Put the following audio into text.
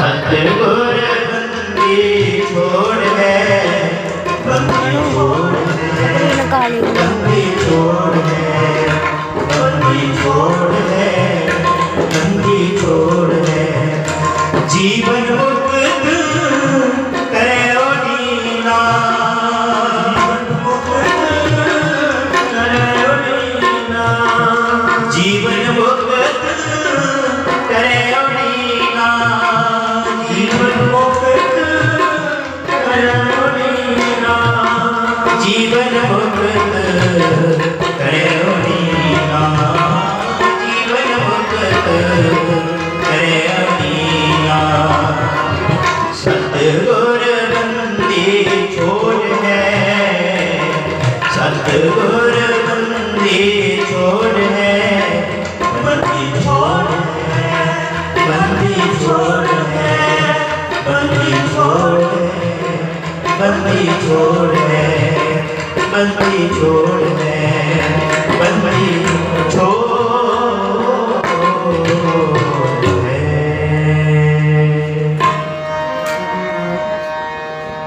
ਸਤਗੁਰ ਬੰਦੀ ਛੋੜ ਹੈ। ਬੰਦੀ ਛੋੜ ਹੈ। ਬੰਦੀ ਛੋੜ ਹੈ। ਬੰਦੀ ਛੋੜ ਹੈ। ਬੰਦੀ ਛੋੜ ਹੈ। ਜੀਵਨ ਮੁਕਤ ਕਰੋ ਨੀਨਾ ਜੀਵਨ ਮੁਕਤ ਜੀਵਨ ਮੁਕਤ ਕਰਿਓ ਨੀਨਾ ਜੀਵਨ ਮੁਕਤ ਕਰਿਓ ਨੀਨਾ ਸਤਿਗੁਰ ਬੰਦੀ ਛੋੜ ਹੈ। ਸਤਿਗੁਰ ਬੰਦੀ ਛੋੜ ਹੈ। ਬੰਦੀ ਛੋੜ ਹੈ। ਬੰਦੀ ਛੋੜ ਹੈ। ਬੰਦੀ ਛੋੜ ਹੈ। ਬੰਦੀ ਛੋੜ ਹੈ। ਬੰਦੀ ਛੋੜ ਦੇ।